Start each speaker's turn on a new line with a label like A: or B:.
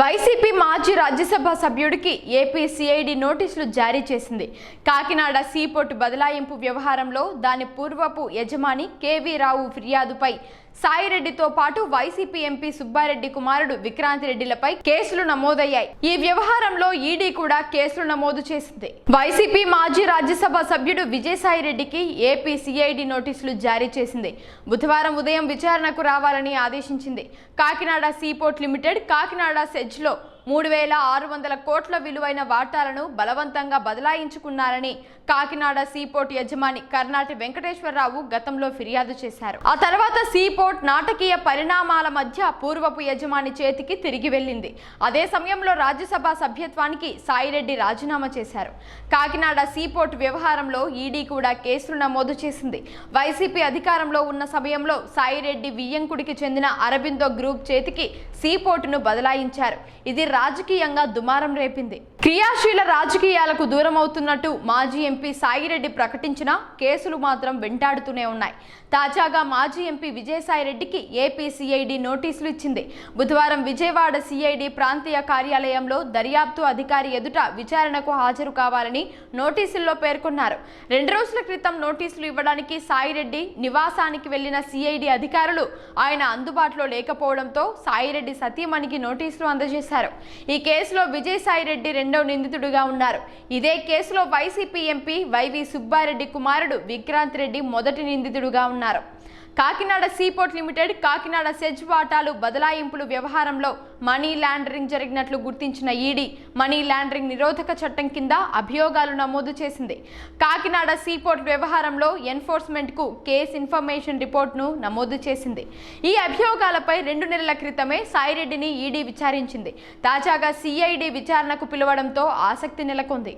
A: YCP మాజీ Rajya Sabha సభ్యుడికి AP CID నోటీసులు జారీ చేసింది. కాకినాడ సీపోర్టు బదలాయింపు వ్యవహారంలో దాని పూర్వపు యజమాని కేవీ రావు ఫిర్యాదుపై సాయిరెడ్డితో పాటు వైసీపీ ఎంపీ సుబ్బారెడ్డి కుమారుడు విక్రాంతి రెడ్డిలపై కేసులు నమోదయ్యాయి. ఈ వ్యవహారంలో ఈడీ కూడా కేసులు నమోదు చేసింది. వైసీపీ మాజీ రాజ్యసభ సభ్యుడు విజయసాయిరెడ్డికి ఏపీ సిఐడి నోటీసులు జారీ చేసింది. బుధవారం ఉదయం విచారణకు రావాలని ఆదేశించింది. కాకినాడ సీపోర్ట్ లిమిటెడ్ కాకినాడ సెజ్లో మూడు వేల ఆరు వందల కోట్ల విలువైన వాటాలను బలవంతంగా బదలాయించుకున్నారని కాకినాడ సీపోర్ట్ యజమాని కర్నాటి వెంకటేశ్వరరావు గతంలో ఫిర్యాదు చేశారు. ఆ తర్వాత సీపోర్ట్ నాటకీయ పరిణామాల మధ్య పూర్వపు యజమాని చేతికి తిరిగి వెళ్ళింది. అదే సమయంలో రాజ్యసభ సభ్యత్వానికి సాయిరెడ్డి రాజీనామా చేశారు. కాకినాడ సీపోర్ట్ వ్యవహారంలో ఈడీ కూడా కేసులు నమోదు చేసింది. వైసీపీ అధికారంలో ఉన్న సమయంలో సాయిరెడ్డి వియ్యంకుడికి చెందిన అరబిందో గ్రూప్ చేతికి సీపోర్టును బదలాయించారు. ఇది రాజకీయంగా దుమారం రేపింది. క్రియాశీల రాజకీయాలకు దూరం అవుతున్నట్టు మాజీ ఎంపీ సాయిరెడ్డి ప్రకటించిన కేసులు మాత్రం వెంటాడుతూనే ఉన్నాయి. తాజాగా మాజీ ఎంపీ విజయసాయిరెడ్డికి ఏపీ సిఐడి నోటీసులు ఇచ్చింది. బుధవారం విజయవాడ సిఐడి ప్రాంతీయ కార్యాలయంలో దర్యాప్తు అధికారి ఎదుట విచారణకు హాజరు కావాలని నోటీసుల్లో పేర్కొన్నారు. రెండు రోజుల క్రితం నోటీసులు ఇవ్వడానికి సాయిరెడ్డి నివాసానికి వెళ్ళిన సిఐడి అధికారులు ఆయన అందుబాటులో లేకపోవడంతో సాయిరెడ్డి సతీమణికి నోటీసులు అందజేశారు. ఈ కేసులో విజయసాయిరెడ్డి రెండవ నిందితుడిగా ఉన్నారు. ఇదే కేసులో వైసీపీ ఎంపీ వైవి సుబ్బారెడ్డి కుమారుడు విక్రాంత్ రెడ్డి మొదటి నిందితుడుగా ఉన్నారు. Kakinada seaport limited Kakinada SEZ వాటాలు బదలాయింపులు వ్యవహారంలో మనీ లాండరింగ్ జరిగినట్లు గుర్తించిన ఈడీ మనీ లాండరింగ్ నిరోధక చట్టం కింద అభియోగాలు నమోదు చేసింది. కాకినాడ సీపోర్ట్ వ్యవహారంలో ఎన్ఫోర్స్మెంట్కు కేస్ ఇన్ఫర్మేషన్ రిపోర్ట్ను నమోదు చేసింది. ఈ అభియోగాలపై రెండు నెలల క్రితమే సాయిరెడ్డిని ఈడీ విచారించింది. తాజాగా సిఐడి విచారణకు పిలవడంతో ఆసక్తి నెలకొంది.